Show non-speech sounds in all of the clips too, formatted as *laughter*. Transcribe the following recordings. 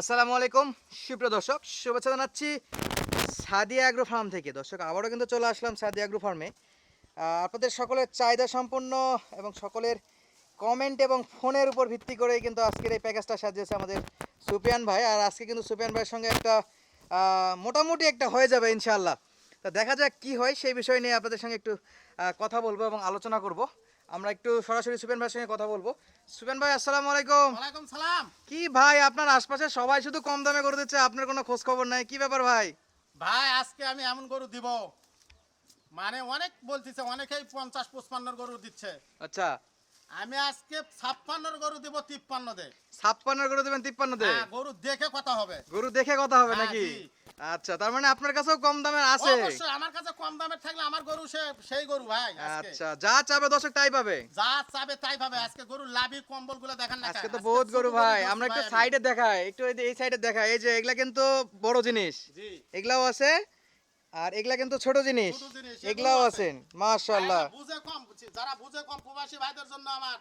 আসসালামু আলাইকুম, সুপ্রিয় দর্শক, শুভেচ্ছা জানাচ্ছি সাদিয়া অ্যাগ্রো ফার্ম থেকে। দর্শক, আবারও কিন্তু চলে আসলাম সাদিয়া অ্যাগ্রো ফার্মে। আপনাদের সকলের চাহিদা সম্পন্ন এবং সকলের কমেন্ট এবং ফোনের উপর ভিত্তি করেই কিন্তু আজকের এই প্যাকেজটা সাজিয়েছে আমাদের সুপিয়ান ভাই। আর আজকে কিন্তু সুপিয়ান ভাইয়ের সঙ্গে একটা মোটামুটি একটা হয়ে যাবে ইনশাআল্লাহ। তা দেখা যাক কি হয়, সেই বিষয় নিয়ে আপনাদের সঙ্গে একটু কথা বলব এবং আলোচনা করব। আমরা একটু সরাসরি সুপিয়ান ভাইয়ের সঙ্গে কথা বলব। সুপিয়ান ভাই আসসালামু আলাইকুম। ওয়ালাইকুম সালাম। কি ভাই আপনার আশপাশে সবাই শুধু কম দামে করে দিচ্ছে আপনার কোনো খোঁজ খবর নাই? কি ব্যাপার ভাই? ভাই আজকে আমি এমন গরু দিব মানে অনেক বলতেছে অনেকেই পঞ্চাশ পঁচপান্নর গরু দিচ্ছে। আচ্ছা। আমি আজকে ছাপ্পান্নর গরু দিব তিপ্পান্ন দে। ছাপ্পান্ন গরু দেবেন তিপ্পান্ন দে? হ্যাঁ, গরু দেখে কথা হবে। গরু দেখে কথা হবে হ্যাঁ, নাকি। আচ্ছা তার মানে আপনার কাছেও কম দামের আছে। অবশ্যই আমার কাছে কম দামের থাকলে আমার গরু সে সেই গরু ভাই আচ্ছা যা চাবে দর্শক তাই পাবে। যা চাবে তাই পাবে। আজকে গরু লাভি কম্বলগুলো দেখান না আজকে তো বহুত গরু ভাই। আমরা একটু সাইডে দেখাই একটু এই যে এই সাইডে দেখাই। এই যে এগুলা কিন্তু বড় জিনিস। জি। এগুলাও আছে আর এগুলা কিন্তু ছোট জিনিস। এগুলাও আছেন আছে। মাশাআল্লাহ। বুঝে কম যারা বুঝে কম প্রবাসী ভাইদের জন্য আমার।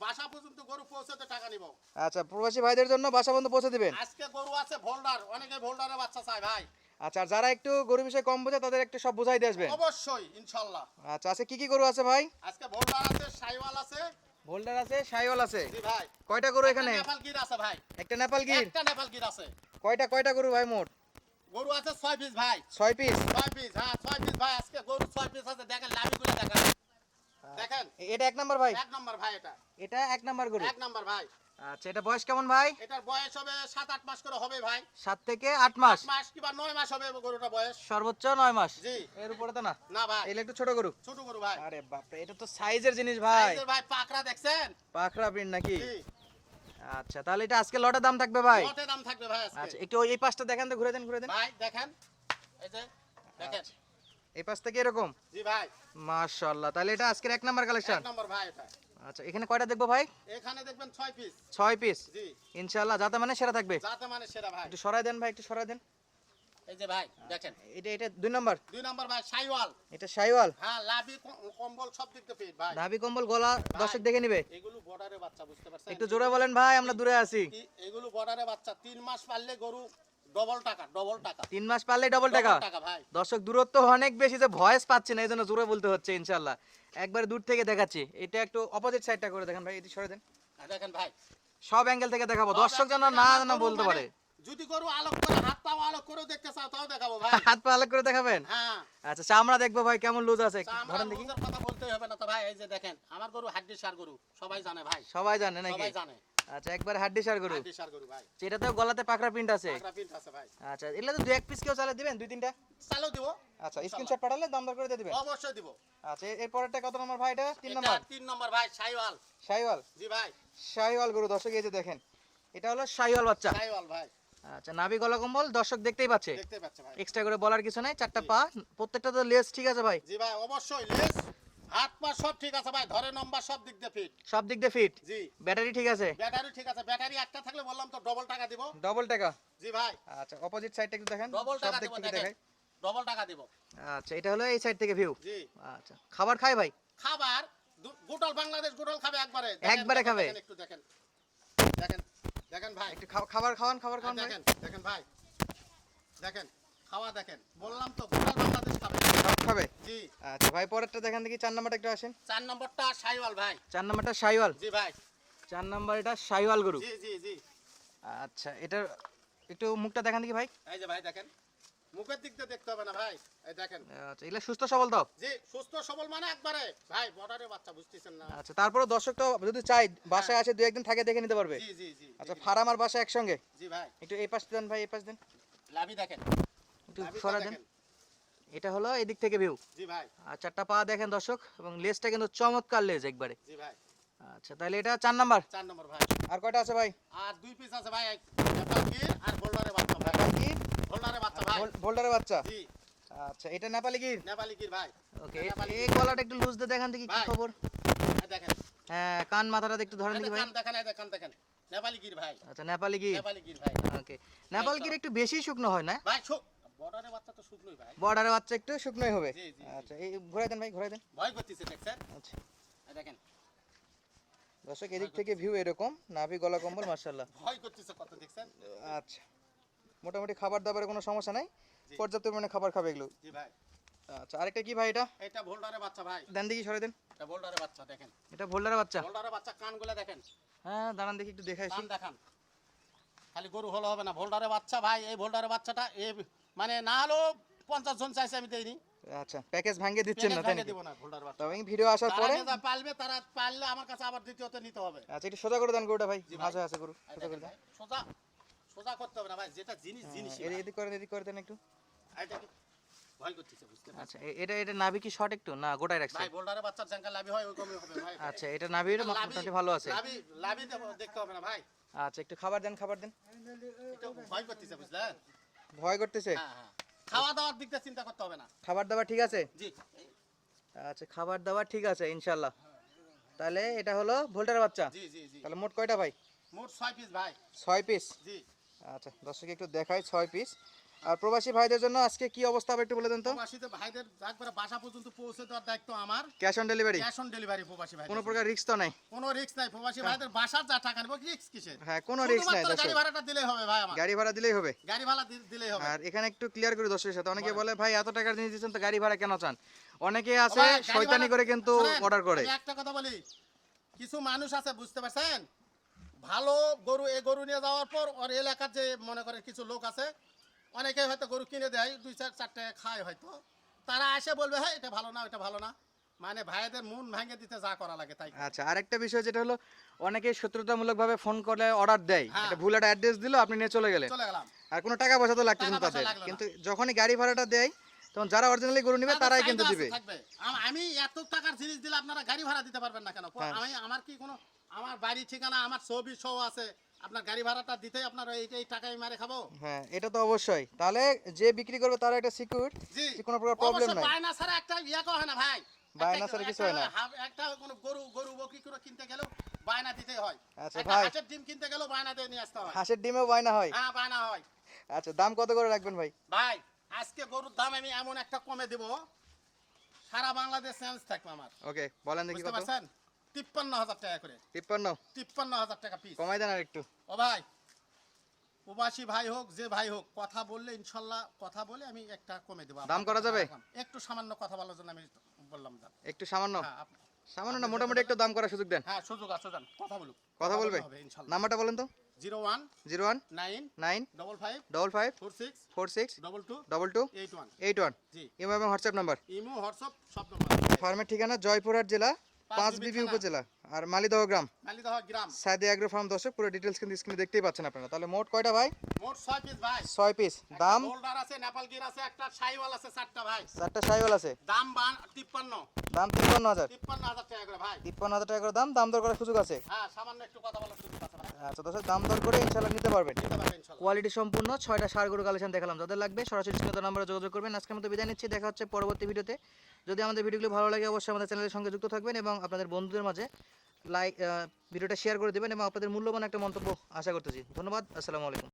বাসা পর্যন্ত গরু পৌঁছাতে টাকা নিব। আচ্ছা প্রবাসী ভাইদের জন্য বাসা বন্ধ পৌঁছে দিবেন? আজকে গরু আছে ভোল্ডার অনেকে ভোল্ডারে বাচ্চা চায় ভাই। আচ্ছা যারা একটু গরু বিষয়ে কম বোঝে তাদের একটু সব বুঝাই দিয়ে আসবেন। অবশ্যই ইনশাল্লাহ। আচ্ছা আছে কি কি গরু আছে ভাই? আজকে ভোল্ডার আছে সাইওয়াল আছে। ভোল্ডার আছে সাইওয়াল আছে। জি ভাই। কয়টা গরু এখানে? নেপাল গির আছে ভাই। একটা নেপাল গির? একটা নেপাল গির আছে। কয়টা কয়টা গরু ভাই মোট? গরু আছে ছয় পিস ভাই। ছয় পিস? ছয় পিস হ্যাঁ ছয় পিস ভাই আজকে গরু ছয় পিস আছে দেখেন লাভি করে দেখেন দেখেন এটা এক নাম্বার ভাই? এক নম্বর ভাই এটা। এটা এক নাম্বার গরু। এক নম্বর ভাই। আচ্ছা এটা বয়স কেমন ভাই? এটার বয়স হবে সাত আট মাস করে হবে ভাই। সাত থেকে আট মাস। মাস কিংবা নয় মাস হবে গরুটা বয়স। সর্বোচ্চ নয় মাস। জি। এর উপরে তো না? না ভাই। এগুলো একটু ছোট গরু। ছোট গরু ভাই। আরে বাপরে এটা তো সাইজের জিনিস ভাই। এই যে ভাই পাকড়া দেখছেন? পাখরা প্রিন্ট নাকি? জি। আচ্ছা তাহলে এটা আজকে লটের দাম থাকবে ভাই? লটে দাম থাকবে ভাই আজকে। আচ্ছা একটু ওই পাশটা দেখেন তো ঘুরে দেন ঘুরে দেন। ভাই দেখেন। এই যে দেখেন। এই পাশ থেকে এরকম? জি ভাই। মাশাআল্লাহ তাহলে এটা আজকের এক নাম্বার কালেকশন এক নম্বর ভাই এটা। আচ্ছা এখানে কয়টা দেখব ভাই? এখানে দেখবেন ছয় পিস ছয় পিস জি। ইনশাআল্লাহ যাতে মানে সেরা থাকবে। যাতে মানে সেরা ভাই। একটু সরাই দেন ভাই একটু সরাই দেন। এই যে ভাই দেখেন। এটা এটা দুই নম্বর? দুই নম্বর ভাই সাইওয়াল। এটা সাইওয়াল? হ্যাঁ লাভি কম্বল সব দিক থেকে ভাই। নাভি কম্বল গলা দর্শক দেখে নিবে। এগুলো বর্ডারে বাচ্চা বুঝতে পারছেন? একটু জোরে বলেন ভাই আমরা দূরে আছি। এগুলো বর্ডারে বাচ্চা তিন মাস পারলে গরু ডবল টাকা ডবল টাকা। তিন মাস পারলে ডবল টাকা। টাকা ভাই। দর্শক দূরত্ব অনেক বেশি যে ভয়েস পাচ্ছি না এই জন্য জোরে বলতে হচ্ছে ইনশাল্লাহ একবার দূর থেকে দেখাচ্ছি। এটা একটু অপোজিট সাইডটা করে দেখেন ভাই এটি সরে দেন। দেখেন ভাই। সব অ্যাঙ্গেল থেকে দেখাবো। দর্শক যেন না জানা বলতে মানে পারে যদি গরু আলোক করে হাত পাও আলোক করেও দেখতে চাও তাও দেখাবো ভাই। *laughs* হাত পা আলাদা করে দেখাবেন? হ্যাঁ। আচ্ছা চামড়া দেখব ভাই কেমন লুজ আছে? ধরেন দেখি। কথা বলতেই হবে না তো ভাই এই যে দেখেন আমার গরু হাড্ডি সার গরু সবাই জানে ভাই। সবাই জানে নাকি? সবাই জানে। আচ্ছা একবার হাড্ডি সার গরু। হাড্ডি সার গরু ভাই। এটাতেও গলাতে পাকড়া প্রিন্ট আছে? একটা প্রিন্ট আছে ভাই। আচ্ছা এগুলো তো দু এক পিস কেউ চালে দিবেন দুই তিনটা? দিব। আচ্ছা স্ক্রিনশট পাঠালে দাম দর করে দিয়ে দিবেন? অবশ্যই দিব। আচ্ছা কত নম্বর ভাই এটা? তিন নম্বর। তিন নম্বর ভাই সাইওয়াল। শাহিওয়াল জি ভাই। শাহিওয়াল গরু দর্শক এই যে দেখেন এটা হলো শাহিওয়াল বাচ্চা। সাইওয়াল ভাই। আচ্ছা নাভি গলা কম্বল দর্শক দেখতেই পাচ্ছে। দেখতে পাচ্ছে ভাই। এক্সট্রা করে বলার কিছু নাই চারটা পা প্রত্যেকটা তো লেস ঠিক আছে ভাই? জি ভাই অবশ্যই লেস হাত পা সব ঠিক আছে ভাই ধরে নম্বর সব দিক দিয়ে ফিট সব দিক দিয়ে ফিট জি। ব্যাটারি ঠিক আছে? ব্যাটারি ঠিক আছে। ব্যাটারি একটা থাকলে বললাম তো ডবল টাকা দিব। ডবল টাকা? জি ভাই। আচ্ছা অপোজিট সাইডটা একটু দেখেন। ডবল টাকা দিব দেখেন। ডবল টাকা দিব। আচ্ছা এটা হলো এই সাইড থেকে ভিউ জি। আচ্ছা খাবার খায় ভাই? খাবার গোটাল বাংলাদেশ গোটাল খাবে একবারে। একবারে খাবে? একটু দেখেন। দেখেন দেখেন ভাই। একটু খাবার খাওয়ান খাবার খাওয়ান দেখেন দেখেন ভাই। দেখেন খাওয়া দেখেন। বললাম তো গোটাল বাংলাদেশ খাবে। জি। আচ্ছা ভাই পরেরটা দেখেন দেখি চার নাম্বারটা একটু আসেন। চার নম্বরটা সাইওয়াল ভাই। চার নাম্বারটা শাহিওয়াল জি ভাই। চার নাম্বার এটা শাহিওয়াল গরু? জি জি জি। আচ্ছা এটার একটু মুখটা দেখান দেখি ভাই। এই যে ভাই দেখেন। মুখের দিক দেখতে হবে না ভাই। এই দেখেন। আচ্ছা এগুলো সুস্থ সবল তো? জি সুস্থ সবল মানে একবারে। ভাই বর্ডারে বাচ্চা বুঝতেছেন না? আচ্ছা তারপরে দর্শক তো যদি চাই বাসায় আসে দু একদিন থাকে দেখে নিতে পারবে। জি জি জি আচ্ছা ফার্ম আর বাসা একসঙ্গে? জি ভাই। একটু এই পাশ দেন ভাই এই পাশ দেন। লাভি দেখেন। একটু সরা দেন। দেখেন। এটা হলো এদিক থেকে ভিউ জি ভাই। আর চারটা পা দেখেন দর্শক এবং লেজটা কিন্তু চমৎকার লেজ একবারে। জি ভাই। আচ্ছা তাহলে এটা চার নাম্বার? চার নম্বর ভাই। আর কয়টা আছে ভাই? আর দুই পিস আছে ভাই আর বোল্ডারে বাচ্চা ভাই। কি? বোল্ডারে বাচ্চা ভাই। বোল্ডারের বাচ্চা? জি। আচ্ছা এটা নেপালি গির নেপালি গির ভাই? ওকে নেপালি এই গলাটা একটু লুজ দিয়ে দেখান দেখি কি খবর। দেখেন। হ্যাঁ কান মাথাটা একটু ধরেন দেখি ভাই। দেখেন দেখেন এই দেখেন দেখেন। নেপালি গির ভাই? আচ্ছা নেপালি গির নেপালি গির ভাই। ওকে। নেপাল গির একটু বেশি শুকনো হয় না? ভাই শো বর্ডারে বাচ্চা তো শুকনোই ভাই। বাচ্চা একটু শুকনোই হবে। আচ্ছা এই ঘুরাই দেন ভাই ঘুরাই দেন। ভয় করতেছে দেখছেন? আচ্ছা। এই দেখেন। দর্শক এদিক থেকে ভিউ এরকম নাভি গলা কম্বল মার্শাল্লাহ ভয় করতেছে কত দেখছেন? আচ্ছা। মোটামুটি খাবার দাবারের কোনো সমস্যা নাই? পর্যাপ্ত পরিমাণে খাবার খাবে এগুলো? জি ভাই। আচ্ছা আরেকটা কি ভাই এটা? এটা ভোল্ডারের বাচ্চা ভাই। দেন দেখি সরে দেন। এটা ভোল্ডারের বাচ্চা দেখেন। এটা ভোল্ডারের বাচ্চা? ভোল্ডারের বাচ্চা কানগুলো দেখেন। হ্যাঁ দাঁড়ান দেখি একটু দেখাইছি কান দেখান। খালি গরু হলো হবে না। ভোল্ডারের বাচ্চা ভাই এই ভোল্ডারের বাচ্চাটা এ মানে না হলেও পঞ্চাশ জন চাইছে আমি দেইনি। আচ্ছা প্যাকেজ ভাঙিয়ে দিচ্ছেন না তাই ভেঙে নাকি? দিব না তবে ভিডিও আসার পরে পালবে তারা পাললে আমার কাছে আবার দ্বিতীয়তে নিতে হবে। আচ্ছা একটু সোজা করে দেন গরুটা ভাই ভাজা আছে গরু সোজা করে দেন। সোজা সোজা করতে হবে না ভাই যেটা জিনিস জিনিস হ্যাঁ, এদিক- এদিক করে এদিক করে দেন একটু। ভয় করতেছে বুঝতে পারছি আচ্ছা এটা এটা নাভি কি শর্ট একটু? না গোটায় রাখছে। ভাই বোল্ডারের বাচ্চার জাঙ্কা লাভি হয় ওই হবে ভাই। আচ্ছা এটা নাভি এটা মোটামুটি ভালো আছে। লাভি লাভি দেখতে হবে না ভাই। আচ্ছা একটু খাবার দেন খাবার দেন। একটু ভয় করতেছে বুঝলেন? ভয় করতেছে? হ্যাঁ হ্যাঁ। খাওয়া দাওয়ার দিকটা চিন্তা করতে হবে না। খাবার দাবার ঠিক আছে? জি। আচ্ছা খাবার দাবার ঠিক আছে ইনশাআল্লাহ। তাহলে এটা হলো ভোল্টার বাচ্চা? জি জি জি। তাহলে মোট কয়টা ভাই? মোট ছয় পিস ভাই। ছয় পিস জি। আচ্ছা দর্শক একটু দেখাই ছয় পিস আর প্রবাসী ভাইদের জন্য আজকে কি অবস্থা হবে একটু বলে দেন তো? প্রবাসীতে ভাইদের একবারে বাসা পর্যন্ত পৌঁছে দেওয়ার দায়িত্ব আমার। Cash on delivery cash on delivery প্রবাসী ভাই কোনো প্রকার রিস্ক তো নাই? কোনো রিস্ক নাই প্রবাসী ভাইদের বাসার যা টাকা নেব রিস্ক কিসের? হ্যাঁ কোনো রিস্ক নাই গাড়ি ভাড়াটা দিলেই হবে ভাই আমার। গাড়ি ভাড়া দিলেই হবে। গাড়ি ভাড়া দিলেই হবে। আর এখানে একটু ক্লিয়ার করে দর্শকের সাথে অনেকে বলে ভাই এত টাকার জিনিস দিচ্ছেন তো গাড়ি ভাড়া কেন চান? অনেকে আছে শয়তানি করে কিন্তু অর্ডার করে। একটা কথা বলি কিছু মানুষ আছে বুঝতে পারছেন? ভালো গরু এই গরু নিয়ে যাওয়ার পর ওর এলাকার যে মনে করেন কিছু লোক আছে অনেকে হয়তো গরু কিনে দেয় দুই চার চারটে খায় হয়তো। তারা এসে বলবে হ্যাঁ এটা ভালো না এটা ভালো না। মানে ভাইদের মন ভেঙে দিতে যা করা লাগে তাই আচ্ছা আরেকটা বিষয় যেটা হলো অনেকে শত্রুতামূলক ভাবে ফোন করে অর্ডার দেয়। হ্যাঁ। এটা ভুল একটা অ্যাড্রেস দিল আপনি নিয়ে চলে গেলেন। চলে গেলাম। আর কোনো টাকা পয়সা তো লাগতেছে না তাদের। কিন্তু যখনই গাড়ি ভাড়াটা দেয় তখন যারা অরিজিনালি গরু নেবে তারাই কিন্তু দিবে। আমি এত টাকার জিনিস দিলে আপনারা গাড়ি ভাড়া দিতে পারবেন না কেন? হ্যাঁ। আমি আমার কি কোনো আমার বাড়ি ঠিকানা আমার ছবি সহ আছে আপনার গাড়ি ভাড়াটা দিতেই আপনার এই টাকাই মারে খাব? হ্যাঁ এটা তো অবশ্যই। তাহলে যে বিক্রি করবে তারা এটা সিকিউর জি। কোনো প্রকার প্রবলেম নাই। বায়না ছাড়া একটা ইয়া হয় না ভাই। বায়না একটা- ছাড়া কিছু হয় না। একটা কোনো গরু গরু বকরি করে কিনতে গেলেও বায়না দিতে হয়। আচ্ছা, ভাই। হাঁসের ডিম কিনতে গেলেও বায়না দিয়ে নিয়ে আসতে হয়। হাঁসের ডিমেও বায়না হয়? হ্যাঁ বায়না হয়। আচ্ছা দাম কত করে রাখবেন ভাই? ভাই আজকে গরুর দাম আমি এমন একটা কমে দেব। সারা বাংলাদেশ চেঞ্জ থাকবে আমার। ওকে বলেন দেখি কত। তিপ্পান্ন হাজার টাকা করে। তিপ্পান্ন? তিপ্পান্ন হাজার টাকা পিস কমাই দেন আর একটু ও ভাই প্রবাসী ভাই হোক যে ভাই হোক কথা বললে ইনশাল্লাহ কথা বলে আমি একটা কমে দেবো। দাম করা যাবে? একটু সামান্য কথা বলার জন্য আমি বললাম দাম একটু সামান্য? হ্যাঁ সামান্য না মোটামুটি একটু দাম করার সুযোগ দেন। হ্যাঁ সুযোগ আছে যান কথা বলুক। কথা বলবে? নাম্বারটা বলেন তো। Zero one zero one nine nine double five double five four six four six double two double two eight one. Eight one. জি। ইমো এবং হোয়াটসঅ্যাপ নাম্বার। ইমো হোয়াটসঅ্যাপ সব নম্বর। ফার্মের ঠিকানা জয়পুরহাট জেলা পাঁচ বিবি বিবি উপজেলা আর মালিদহ গ্রাম। মালিদহ গ্রাম। সাইদে অ্যাগ্রো ফার্ম দর্শক পুরো ডিটেইলস কিন্তু স্ক্রিনে দেখতেই পাচ্ছেন আপনারা। তাহলে মোট কয়টা ভাই? মোট 6 পিস ভাই। 6 পিস দাম? বোল্ডার আছে নেপাল গির আছে একটা শাইওয়াল আছে চারটা ভাই। চারটা শাইওয়াল আছে? দাম বান তিপ্পান্ন। দাম তিপ্পান্ন হাজার। তিপ্পান্ন হাজার টাকা করে ভাই। তিপ্পান্ন হাজার টাকা করে দাম দাম দর করার সুযোগ আছে? হ্যাঁ সামান্য একটু কথা বলার সুযোগ আছে। আচ্ছা দর্শক, দাম দর করে ইনশাল্লাহ নিতে পারবেন। কোয়ালিটি সম্পূর্ণ ছয়টা সার গরু কালেকশন দেখালাম। যাদের লাগবে সরাসরি স্ক্রিনে নাম্বারে যোগাযোগ করবেন। আজকের মতো বিদায় নিচ্ছি। দেখা হচ্ছে পরবর্তী ভিডিওতে। যদি আমাদের ভিডিওগুলো ভালো লাগে, অবশ্যই আমাদের চ্যানেলের সঙ্গে যুক্ত থাকবেন এবং আপনাদের বন্ধুদের মাঝে লাইক ভিডিওটা শেয়ার করে দেবেন এবং আপনাদের মূল্যবান একটা মন্তব্য আশা করতেছি। ধন্যবাদ। আসসালামু আলাইকুম।